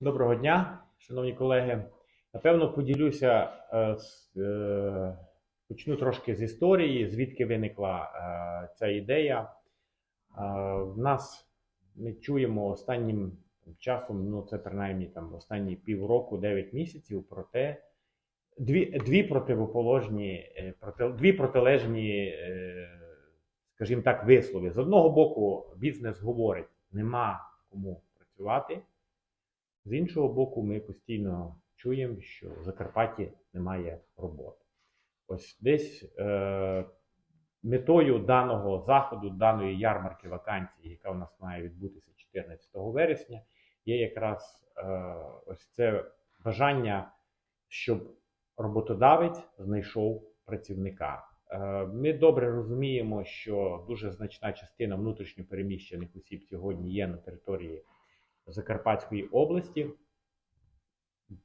Доброго дня, шановні колеги. Напевно, поділюся, е, е, почну трошки з історії, звідки виникла е, ця ідея. В нас ми чуємо останнім часом, ну це принаймні там останні півроку, 9 місяців, про те, дві, дві противоположні, проти, дві протилежні, скажімо так, вислови. З одного боку, бізнес говорить, нема кому працювати. З іншого боку, ми постійно чуємо, що в Закарпатті немає роботи. Ось десь е, метою даного заходу, даної ярмарки вакансій, яка у нас має відбутися 14 вересня, є якраз е, ось це бажання, щоб роботодавець знайшов працівника. Е, Ми добре розуміємо, що дуже значна частина внутрішньопереміщених осіб сьогодні є на території Закарпатської області.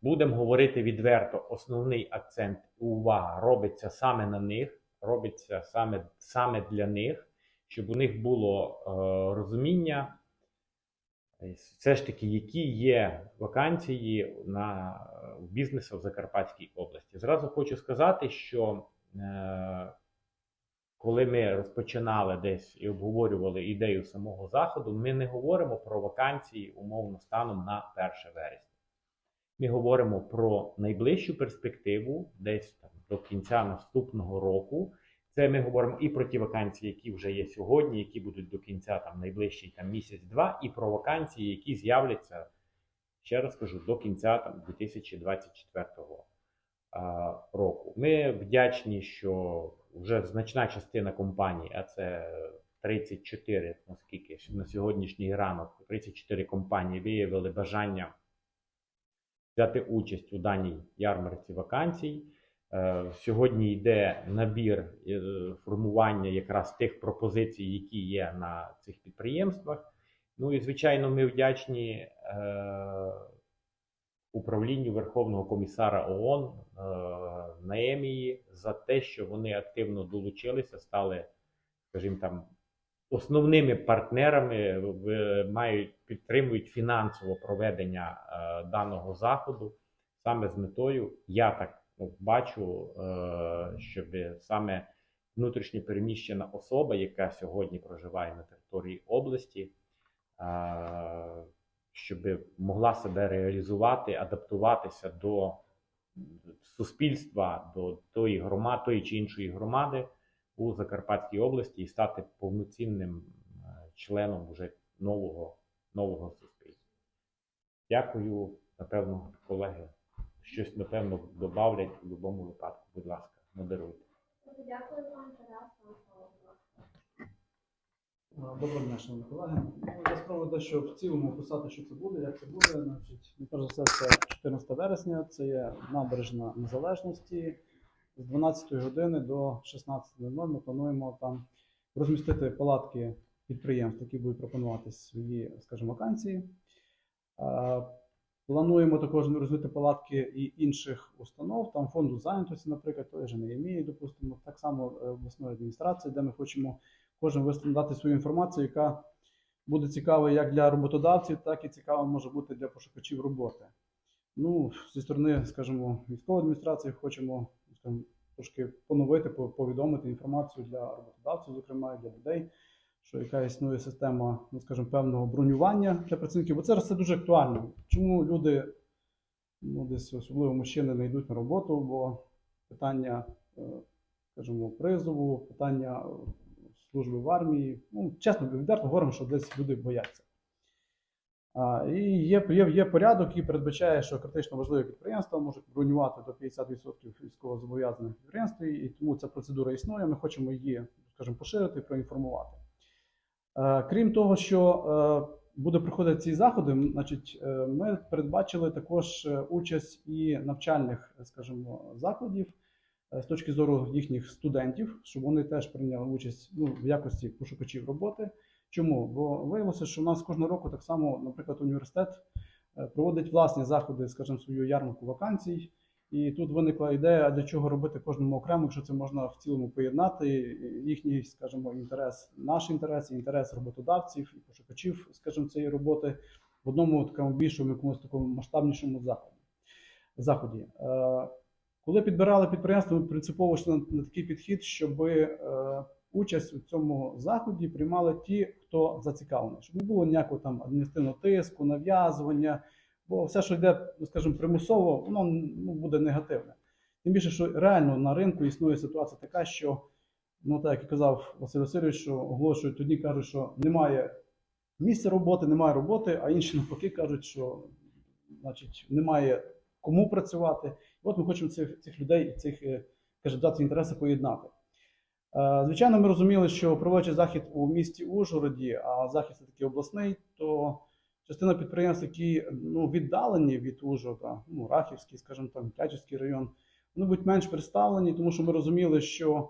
Будемо говорити відверто, основний акцент увага робиться саме на них, робиться саме, саме для них, щоб у них було е, розуміння, все ж таки, які є вакансії на бізнесу в Закарпатській області. Зразу хочу сказати, що е, коли ми розпочинали десь і обговорювали ідею самого заходу, ми не говоримо про вакансії умовно станом на 1 вересня. Ми говоримо про найближчу перспективу, десь там до кінця наступного року. Це ми говоримо і про ті вакансії, які вже є сьогодні, які будуть до кінця там найближчий там місяць-два, і про вакансії, які з'являться, ще раз кажу, до кінця там 2024 року. Ми вдячні, що вже значна частина компаній, а це 34, наскільки на сьогоднішній ранок, 34 компанії виявили бажання взяти участь у даній ярмарці вакансій. Е, Сьогодні йде набір е, формування якраз тих пропозицій, які є на цих підприємствах. Ну і звичайно, ми вдячні е, управлінню Верховного комісара ООН е, Наемії за те, що вони активно долучилися, стали, скажімо там, основними партнерами, мають підтримують фінансово проведення е, даного заходу. Саме з метою, я так ну, бачу, е, щоб саме внутрішньо переміщена особа, яка сьогодні проживає на території області, е, щоб могла себе реалізувати, адаптуватися до суспільства, до тої громади, тої чи іншої громади у Закарпатській області і стати повноцінним е, членом уже нового, нового суспільства. Дякую, напевно, колеги. Щось, напевно, добавлять в будь-якому випадку. Будь ласка, модеруйте. Дякую вам, Тарас. Доброго дня, шановні колеги. Ну, Я спробую дещо в цілому описати, що це буде, як це буде. Значить, ну, перш за все, це 14 вересня, це є набережна незалежності. З 12 години до 16.00 ми плануємо там розмістити палатки підприємств, які будуть пропонувати свої, скажімо, вакансії. Плануємо також розмістити палатки і інших установ, там фонду зайнятості, наприклад, той же НЕЄМІ, допустимо, так само е, обласної адміністрації, де ми хочемо кожен дати свою інформацію, яка буде цікава як для роботодавців, так і цікава може бути для пошукачів роботи. Ну, зі сторони, скажімо, військової адміністрації хочемо скажімо, трошки поновити, повідомити інформацію для роботодавців, зокрема і для людей, що яка існує система, ну скажімо, певного бронювання для працівників, бо це все дуже актуально. Чому люди, ну десь особливо мужчини, не йдуть на роботу, бо питання, е, скажімо, призову, питання служби в армії. Ну, чесно, відверто говоримо, що десь люди бояться. А, і є, є, є порядок, який передбачає, що критично важливі підприємства можуть бронювати до 50% військовозобов'язаних підприємств, і тому ця процедура існує. Ми хочемо її, скажімо, поширити і проінформувати. Е, Крім того, що е, буде проходити ці заходи, значить, е, ми передбачили також участь і навчальних, скажімо, закладів з точки зору їхніх студентів, щоб вони теж прийняли участь ну, в якості пошукачів роботи. Чому? Бо виявилося, що у нас кожного року так само, наприклад, університет е, проводить власні заходи, скажімо, свою ярмарку вакансій. І тут виникла ідея, для чого робити кожному окремо, якщо це можна в цілому поєднати їхній, скажімо, інтерес, наш інтерес, інтерес роботодавців і пошукачів, скажімо, цієї роботи. в одному такому більшому якомусь такому масштабнішому заході. заході. Коли підбирали підприємство, ми принципово йшли на, такий підхід, щоб е, участь у цьому заході приймали ті, хто зацікавлений, щоб не було ніякого там адміністративного тиску, нав'язування, бо все, що йде, ну, скажімо, примусово, воно ну, буде негативне. Тим більше, що реально на ринку існує ситуація така, що, ну так як і казав Василь Васильович, що оголошують одні кажуть, що немає місця роботи, немає роботи, а інші навпаки кажуть, що значить, немає кому працювати. І от ми хочемо цих, цих людей, цих е, кандидатів інтереси поєднати. Е, Звичайно, ми розуміли, що проводячи захід у місті Ужгороді, а захід все таки обласний, то частина підприємств, які ну, віддалені від Ужгорода, ну, Рахівський, скажімо там, Тячівський район, вони будуть менш представлені, тому що ми розуміли, що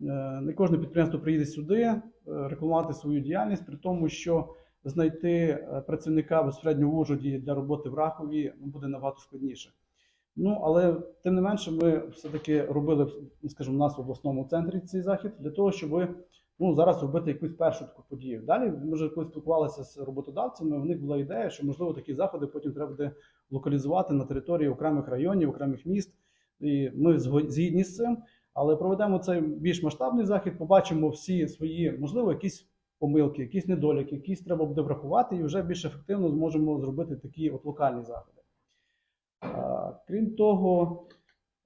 е, не кожне підприємство приїде сюди рекламувати свою діяльність, при тому, що знайти працівника безпосередньо в Ужгороді для роботи в Рахові ну, буде набагато складніше. Ну, але тим не менше, ми все-таки робили, скажімо, у нас в обласному центрі цей захід для того, щоб ну, зараз робити якусь першу таку подію. Далі ми вже коли спілкувалися з роботодавцями, в них була ідея, що можливо такі заходи потім треба буде локалізувати на території окремих районів, окремих міст. І ми згідні з цим, але проведемо цей більш масштабний захід, побачимо всі свої, можливо, якісь помилки, якісь недоліки, якісь треба буде врахувати, і вже більш ефективно зможемо зробити такі от локальні заходи. Крім того,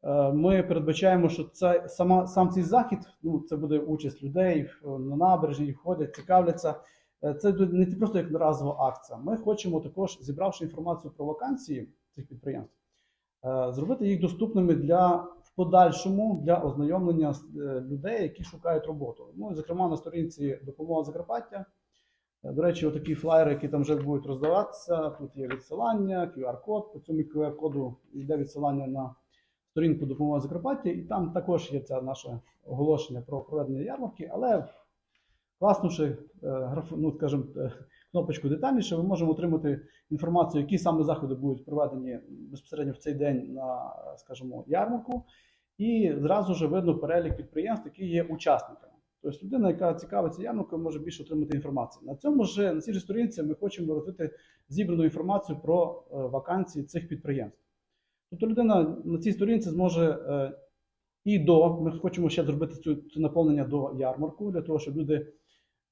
е, ми передбачаємо, що це сама сам цей захід, ну це буде участь людей е, на набережні, ходять, цікавляться. Е, Це не просто як разова акція. Ми хочемо також, зібравши інформацію про вакансії цих підприємств, зробити їх доступними для в подальшому для ознайомлення людей, які шукають роботу. Ну зокрема на сторінці допомога Закарпаття. До речі, отакі флаєри, які там вже будуть роздаватися. Тут є відсилання, QR-код. По цьому QR-коду йде відсилання на сторінку допомога Закарпаття, і там також є це наше оголошення про проведення ярмарки, але класнувши е, ну, скажімо, е, кнопочку детальніше, ми можемо отримати інформацію, які саме заходи будуть проведені безпосередньо в цей день на, скажімо, ярмарку. І зразу ж видно перелік підприємств, які є учасниками. Тобто людина, яка цікавиться ярмаркою, може більше отримати інформацію. На цьому ж на цій ж сторінці ми хочемо розвити зібрану інформацію про е, вакансії цих підприємств. Тобто людина на цій сторінці зможе е, і до, ми хочемо ще зробити цю, цю наповнення до ярмарку, для того, щоб люди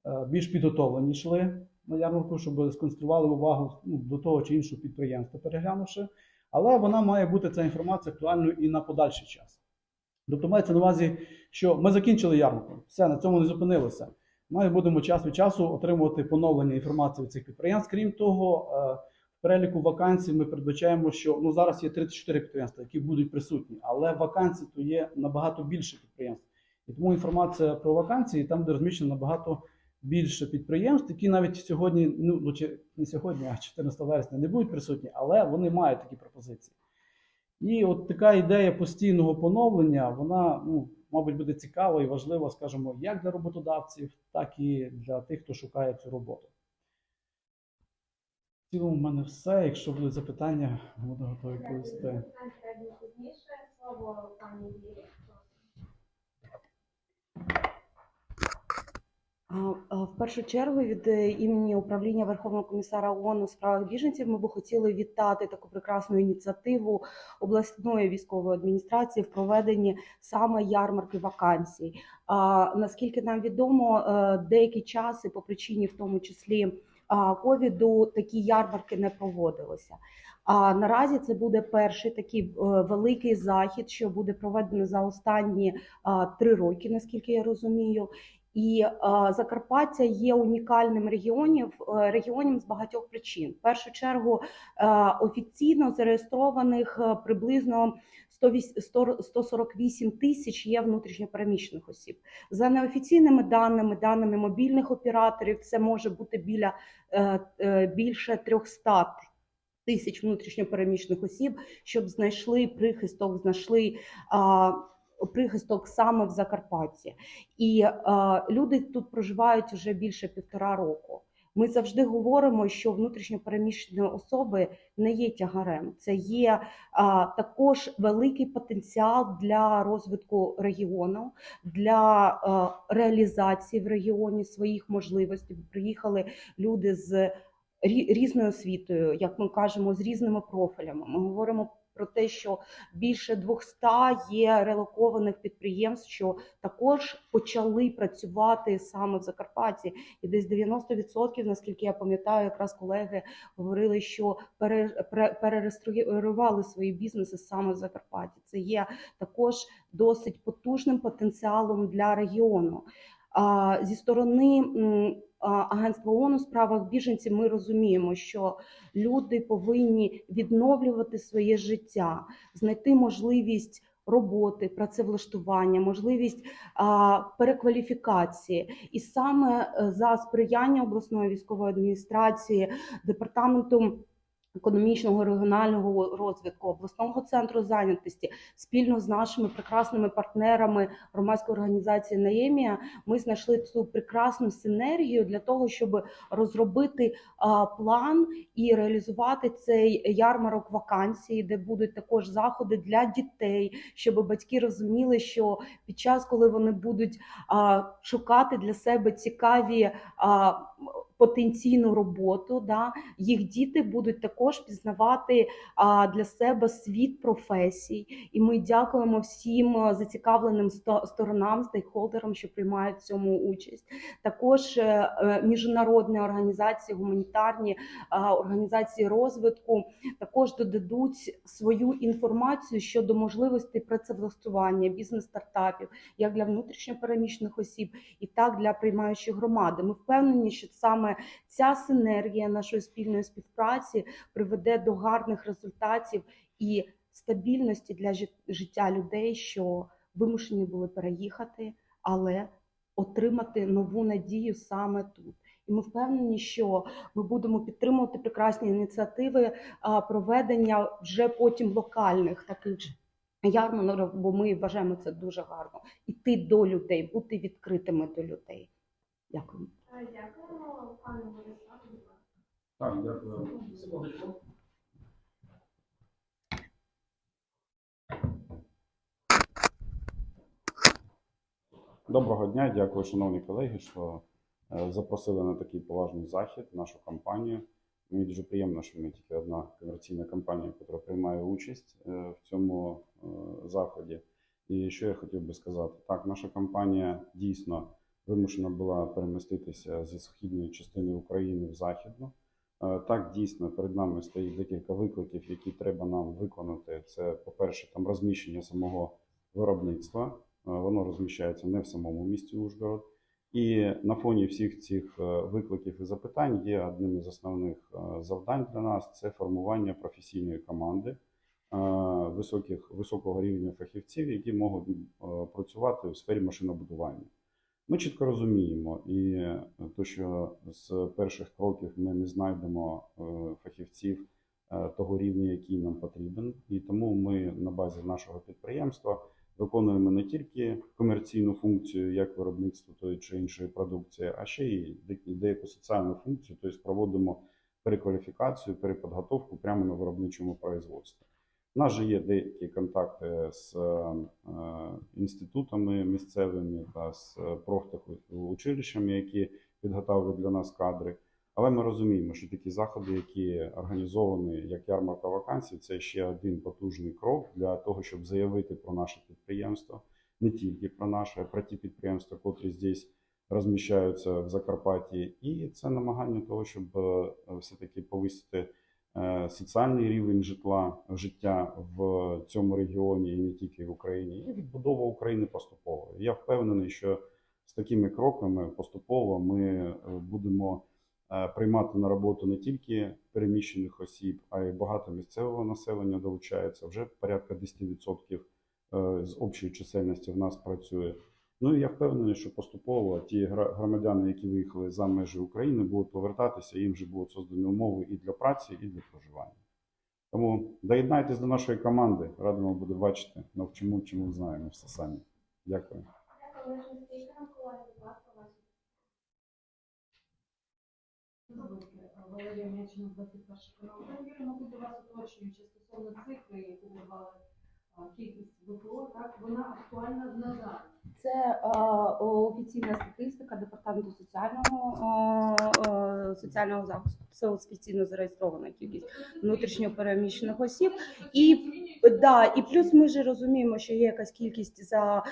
е, більш підготовлені йшли на ярмарку, щоб сконцентрували увагу ну, до того чи іншого підприємства, переглянувши. Але вона має бути ця інформація актуальною і на подальший час. Тобто мається на увазі, що ми закінчили ярмарку, все, на цьому не зупинилося. Ми будемо час від часу отримувати поновлення інформації від цих підприємств. Крім того, е, в переліку вакансій ми передбачаємо, що ну зараз є 34 підприємства, які будуть присутні, але вакансій то є набагато більше підприємств. І тому інформація про вакансії там буде розміщена набагато більше підприємств, які навіть сьогодні, ну ну, чи не сьогодні, а 14 вересня не будуть присутні, але вони мають такі пропозиції. І от така ідея постійного поновлення, вона, ну, мабуть, буде цікава і важлива, скажімо, як для роботодавців, так і для тих, хто шукає цю роботу. В цілому в мене все. Якщо будуть запитання, буду готовий повісти. Слово пані Вірі. А, а, В першу чергу від е, імені управління Верховного комісара ООН у справах біженців ми би хотіли вітати таку прекрасну ініціативу обласної військової адміністрації в проведенні саме ярмарки вакансій. Наскільки нам відомо, е, деякий час і по причині, в тому числі ковіду, такі ярмарки не проводилися. А наразі це буде перший такий е, великий захід, що буде проведено за останні три роки, наскільки я розумію. І е, Закарпаття є унікальним регіонів, е, регіоном з багатьох причин. В першу чергу е, офіційно зареєстрованих приблизно 108 100 148 тисяч є внутрішньопереміщених осіб. За неофіційними даними, даними мобільних операторів, це може бути біля більше 300 тисяч внутрішньопереміщених осіб, щоб знайшли прихисток, знайшли. А, Прихисток саме в Закарпатті, і е, люди тут проживають вже більше півтора року. Ми завжди говоримо, що внутрішньо переміщені особи не є тягарем. Це є е, також великий потенціал для розвитку регіону, для е, реалізації в регіоні своїх можливостей. Приїхали люди з різною освітою, як ми кажемо, з різними профілями. Ми говоримо про те, що більше 200 є релокованих підприємств, що також почали працювати саме в Закарпатті, і десь 90%, наскільки я пам'ятаю, якраз колеги говорили, що пере, пере, перереєстрували свої бізнеси саме в Закарпатті. Це є також досить потужним потенціалом для регіону. Зі сторони Агентства ООН у справах біженців ми розуміємо, що люди повинні відновлювати своє життя, знайти можливість роботи, працевлаштування, можливість перекваліфікації. І саме е, за сприяння обласної військової адміністрації, департаментом економічного регіонального розвитку, обласного центру зайнятості спільно з нашими прекрасними партнерами громадської організації Наємія ми знайшли цю прекрасну синергію для того, щоб розробити план і реалізувати цей ярмарок вакансій, де будуть також заходи для дітей, щоб батьки розуміли, що під час, коли вони будуть шукати для себе цікаві потенційну роботу, да, їх діти будуть також пізнавати для себе світ професій. І ми дякуємо всім зацікавленим сто- сторонам, стейкхолдерам, що приймають в цьому участь. Також е, е, міжнародні організації, гуманітарні організації розвитку також додадуть свою інформацію щодо можливостей працевлаштування, бізнес-стартапів, як для внутрішньопереміщених осіб, і так для приймаючої громади. Ми впевнені, що саме ця синергія нашої спільної співпраці приведе до гарних результатів і стабільності для життя людей, що вимушені були переїхати, але отримати нову надію саме тут. І ми впевнені, що ми будемо підтримувати прекрасні ініціативи проведення вже потім локальних таких ярмарок, бо ми вважаємо це дуже гарно. Іти до людей, бути відкритими до людей. Дякую. Дякуємо, пане Бориславе. Так, дякую. Секундочку. Доброго дня, дякую, шановні колеги, що е, запросили на такий поважний захід нашу компанію. Мені дуже приємно, що ми тільки одна комерційна компанія, яка приймає участь е, в цьому е, заході. І що я хотів би сказати? Так, наша компанія дійсно вимушена була переміститися зі східної частини України в західну. Е, Так, дійсно, перед нами стоїть декілька викликів, які треба нам виконати. Це, по-перше, там розміщення самого виробництва. Е, Воно розміщається не в самому місті Ужгород. І на фоні всіх цих е, викликів і запитань є одним із основних завдань для нас це формування професійної команди високих, високого рівня фахівців, які можуть працювати у сфері машинобудування. Ми чітко розуміємо, і е, то, що з перших кроків ми не знайдемо е, фахівців е, того рівня, який нам потрібен, і тому ми на базі нашого підприємства виконуємо не тільки комерційну функцію як виробництво тої чи іншої продукції, а ще й деяку соціальну функцію, тобто проводимо перекваліфікацію, переподготовку прямо на виробничому производстві. У нас же є деякі контакти з е, інститутами місцевими та з профтехучилищами, які підготовлюють для нас кадри. Але ми розуміємо, що такі заходи, які організовані як ярмарка вакансій, це ще один потужний крок для того, щоб заявити про наше підприємство, не тільки про наше, а про ті підприємства, котрі здесь розміщаються в Закарпатті. І це намагання того, щоб е, все-таки повисити е, соціальний рівень житла, життя в цьому регіоні і не тільки в Україні, і відбудова України поступово. Я впевнений, що з такими кроками поступово ми е, будемо е, приймати на роботу не тільки переміщених осіб, а й багато місцевого населення долучається. Вже порядка 10% е, з общої чисельності в нас працює. Ну і я впевнений, що поступово ті громадяни, які виїхали за межі України, будуть повертатися, їм вже будуть создані умови і для праці, і для проживання. Тому доєднайтесь до нашої команди, радимо буде бачити, навчимо, чому знаємо все самі. Дякую. Валерія М'ячина, 21 канал. Юрій, мабуть, до вас уточнюючи стосовно цифри, ви давали кількість ВПО, так, вона актуальна на зараз. Це е, офіційна статистика департаменту соціального е, е, соціального захисту. Це офіційно зареєстрована кількість внутрішньо переміщених осіб. І да, і плюс ми ж розуміємо, що є якась кількість за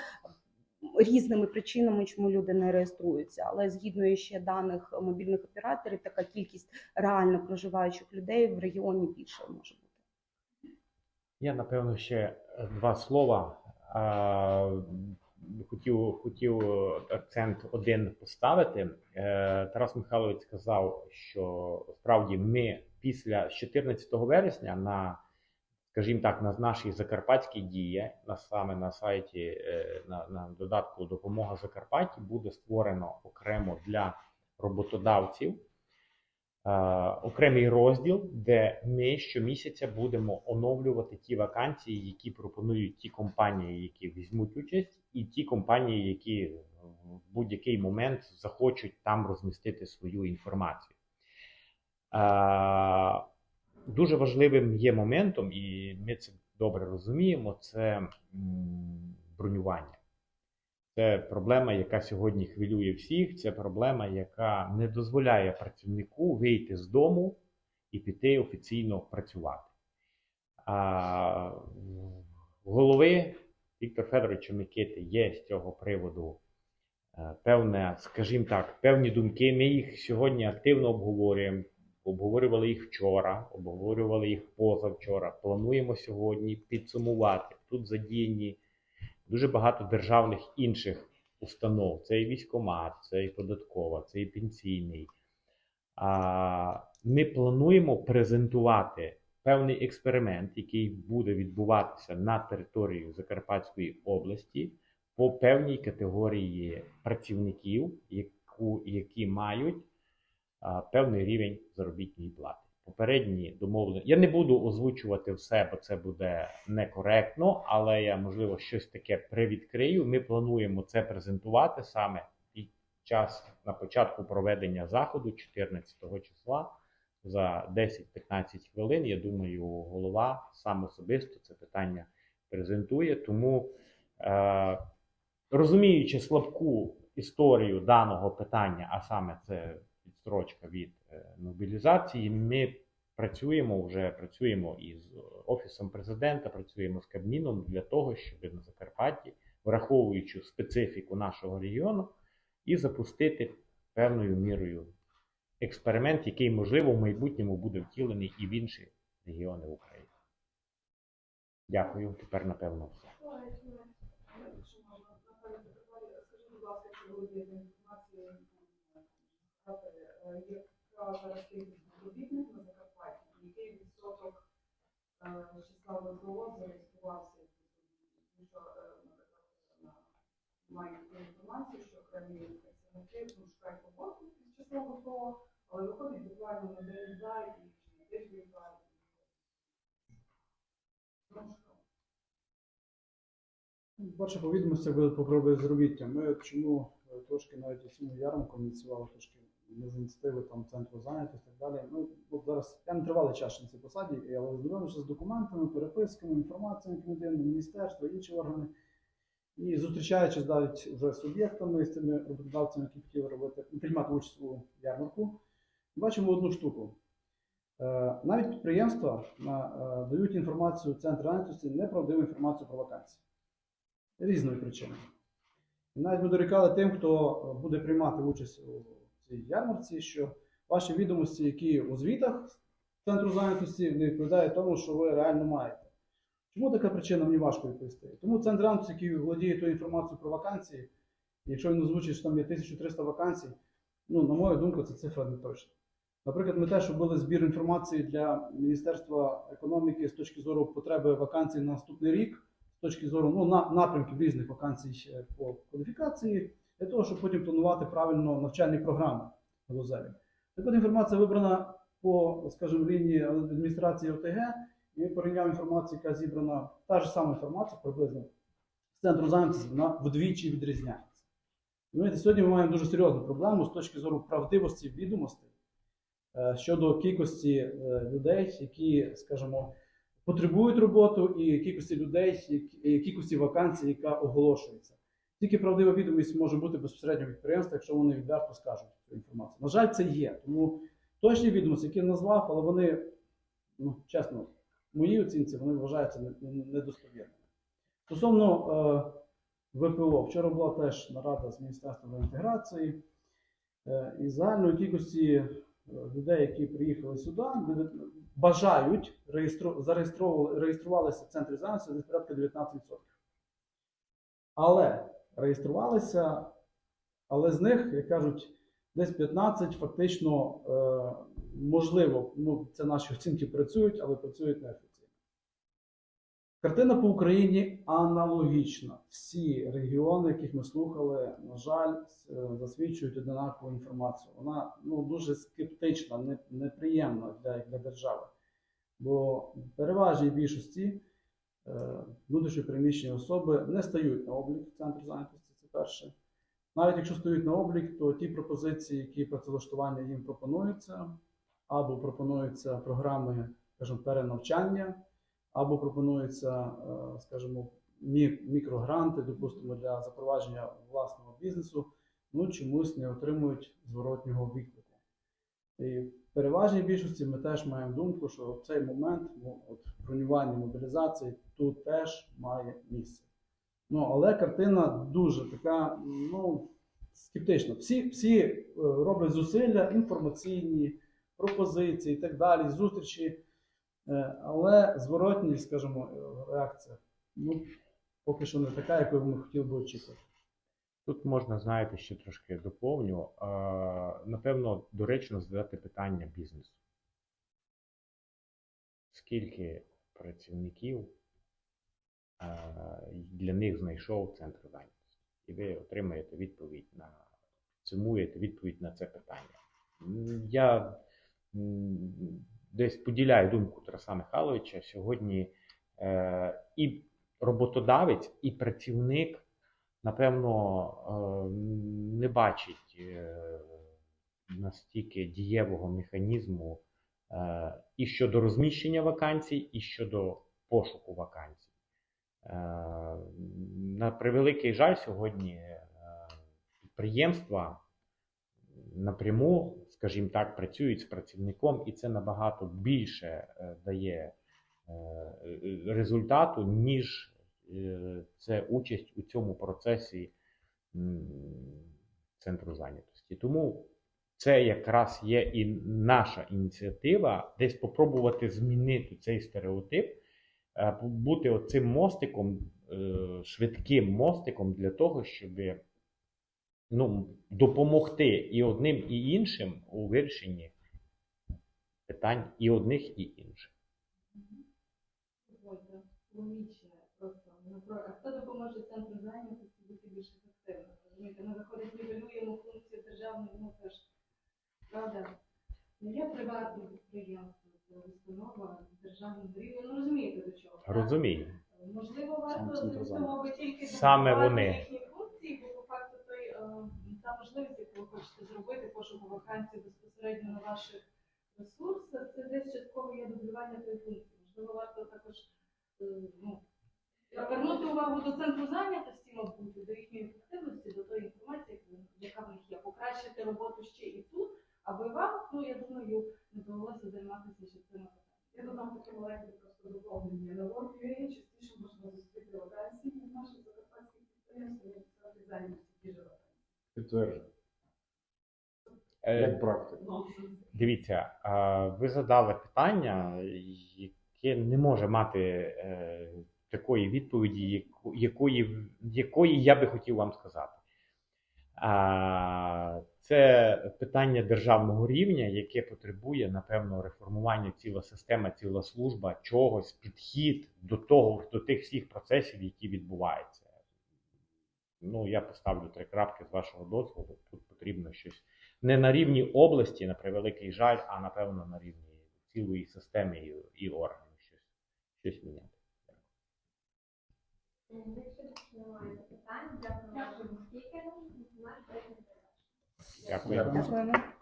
різними причинами, чому люди не реєструються. Але згідно ще даних мобільних операторів, така кількість реально проживаючих людей в регіоні більше може бути. Я напевно ще е, два слова. Хотів, хотів акцент один поставити. Е, Тарас Михайлович сказав, що справді ми після 14 вересня на, скажімо так, на нашій закарпатській дії, на саме на сайті е, на, на додатку Допомога Закарпатті буде створено окремо для роботодавців е, окремий розділ, де ми щомісяця будемо оновлювати ті вакансії, які пропонують ті компанії, які візьмуть участь, і ті компанії, які в будь-який момент захочуть там розмістити свою інформацію. Е, Дуже важливим є моментом, і ми це добре розуміємо, це бронювання. Це проблема, яка сьогодні хвилює всіх. Це проблема, яка не дозволяє працівнику вийти з дому і піти офіційно працювати. А голови Віктора Федоровича Микити є з цього приводу е, певне, скажімо так, певні думки. Ми їх сьогодні активно обговорюємо. Обговорювали їх вчора, обговорювали їх позавчора. Плануємо сьогодні підсумувати. Тут задіяні дуже багато державних інших установ. Це і військомат, це і податкова, це і пенсійний. А, Ми плануємо презентувати певний експеримент, який буде відбуватися на території Закарпатської області по певній категорії працівників, яку, які мають а, певний рівень заробітної плати. Попередні домовлення. Я не буду озвучувати все, бо це буде некоректно, але я, можливо, щось таке привідкрию. Ми плануємо це презентувати саме під час на початку проведення заходу 14 числа за 10-15 хвилин. Я думаю, голова сам особисто це питання презентує. Тому, е, розуміючи слабку історію даного питання, а саме це відстрочка від е, мобілізації, ми працюємо вже працюємо із офісом президента, працюємо з Кабміном для того, щоб на Закарпатті, враховуючи специфіку нашого регіону, і запустити певною мірою експеримент, який можливо в майбутньому буде втілений і в інші регіони України. Дякую. Тепер напевно все. Скажіть, яка зараз безробітних на Закарпатті, який відсоток е, числа ВПО зареєструвався? Тому що, е, наприклад, таку інформацію, що окремі працівники шукають роботу з числа ВПО, але виходить буквально на день два і на тиждень два. Ну? Перше по відомостях буде по безробіття. Ми чому е, трошки навіть цьому ярмарком ініціювали трошки не з ініціативи там центру зайнятості так далі. Ну от зараз я не тривалий час на цій посаді, але знайомився з документами, переписками, інформацією, яку надаємо міністерство, інші органи. І зустрічаючись навіть вже з суб'єктами, з цими роботодавцями, які хотіли робити, приймати участь у ярмарку, бачимо одну штуку. Е, Навіть підприємства е, дають інформацію в центр зайнятості, неправдиву інформацію про вакансії. Різної причини. І навіть ми дорікали тим, хто буде приймати участь у цій ярмарці, що ваші відомості, які у звітах центру зайнятості, не відповідають тому, що ви реально маєте. Чому така причина мені важко відповісти? Тому центр зайнятості, який володіє тою інформацією про вакансії, якщо він озвучить, що там є 1300 вакансій, ну, на мою думку, це цифра не точна. Наприклад, ми теж робили збір інформації для Міністерства економіки з точки зору потреби вакансій на наступний рік, з точки зору ну, на, напрямків різних вакансій по кваліфікації, для того, щоб потім планувати правильно навчальні програми галузеві. Так от інформація вибрана по, скажімо, лінії адміністрації ОТГ, і порівняв інформацію, яка зібрана, та ж сама інформація приблизно з центру зайнятості, вона вдвічі відрізняється. Розумієте, сьогодні ми маємо дуже серйозну проблему з точки зору правдивості відомостей е, щодо кількості е, людей, які, скажімо, потребують роботу, і кількості людей, і кількості вакансій, яка оголошується. Тільки правдива відомість може бути безпосередньо підприємства, якщо вони відверто скажуть цю інформацію. На жаль, це є. Тому точні відомості, які я назвав, але вони, ну, чесно, в моїй оцінці вони вважаються не- не- недостовірними. Стосовно е, ВПО, вчора була теж нарада з Міністерством інтеграції. Е, і загальної кількості е, людей, які приїхали сюди, бажають реєстру... реєструвалися в центрі зайнятості десь порядка 19%. Але реєструвалися, але з них, як кажуть, десь 15 фактично е, можливо, ну, це наші оцінки працюють, але працюють неофіційно. Картина по Україні аналогічна. Всі регіони, яких ми слухали, на жаль, е, засвідчують однакову інформацію. Вона ну, дуже скептична, неприємна для, для держави. Бо переважній більшості внутрішньопереміщені особи не стають на облік в центрі зайнятості. Це перше. Навіть якщо стають на облік, то ті пропозиції, які працевлаштування їм пропонуються, або пропонуються програми, скажімо, перенавчання, або пропонуються, е, скажімо, мікрогранти, допустимо, для запровадження власного бізнесу, ну чомусь не отримують зворотнього відклику. І переважній більшості ми теж маємо думку, що в цей момент ну, от, бронювання мобілізації тут теж має місце. Ну, але картина дуже така, ну, скептична. Всі, всі е, роблять зусилля, інформаційні, пропозиції і так далі, зустрічі. Е, Але зворотні, скажімо, е, реакція ну, поки що не така, якою ми хотіли би очікувати. Тут можна, знаєте, ще трошки доповню. Напевно, доречно задати питання бізнесу. Скільки працівників для них знайшов центр зайнятості? І ви отримаєте відповідь на сумуєте відповідь на це питання. Я десь поділяю думку Тараса Михайловича. Сьогодні е, і роботодавець, і працівник напевно, е, не бачить е, настільки дієвого механізму е, і щодо розміщення вакансій, і щодо пошуку вакансій. На превеликий жаль, сьогодні підприємства напряму, скажімо так, працюють з працівником, і це набагато більше дає результату, ніж це участь у цьому процесі центру зайнятості. Тому це якраз є і наша ініціатива десь спробувати змінити цей стереотип, е, бути оцим мостиком, е, швидким мостиком для того, щоб ну, допомогти і одним, і іншим у вирішенні питань і одних, і інших. Дозвольте, Ну, а Хто допоможе центру зайнятості бути більш ефективним? Розумієте, ми виходить, нівелюємо функцію державної, ну це ж правда. Не є приватне підприємство, це установа державного рівня. Ну розумієте до чого? так? Розумію. Можливо, варто застосовувати тільки Саме вони. їхні функції, бо по факту той, е, та можливість, яку ви хочете зробити, пошуку вакансій безпосередньо на ваших ресурсах, це десь частково є дублювання тої функції. Можливо, варто також е, ну, привернути увагу до центру зайнятості, мабуть, до їхньої ефективності, до тої інформації, яка в них є, покращити роботу ще і тут, аби вам, ну я думаю, не довелося займатися ще цими питаннями. Я додам таке маленьке просто доповнення. На ВОН.UA частіше можна зустріти вакансії від наших закарпатських підприємств, в зайнятості ті ж вакансії. Підтверджую. Е, Як практика. Дивіться, ви задали питання, яке не може мати е, такої відповіді, якої, якої я би хотів вам сказати. А, Це питання державного рівня, яке потребує, напевно, реформування ціла система, ціла служба, чогось, підхід до того, до тих всіх процесів, які відбуваються. Ну, я поставлю три крапки з вашого дозволу. Тут потрібно щось не на рівні області, на превеликий жаль, а напевно на рівні цілої системи і, і органів щось, щось міняти. Якщо немає запитань, дякую нашим спікерам. Наш брифінг завершений. Дякую. Дякую.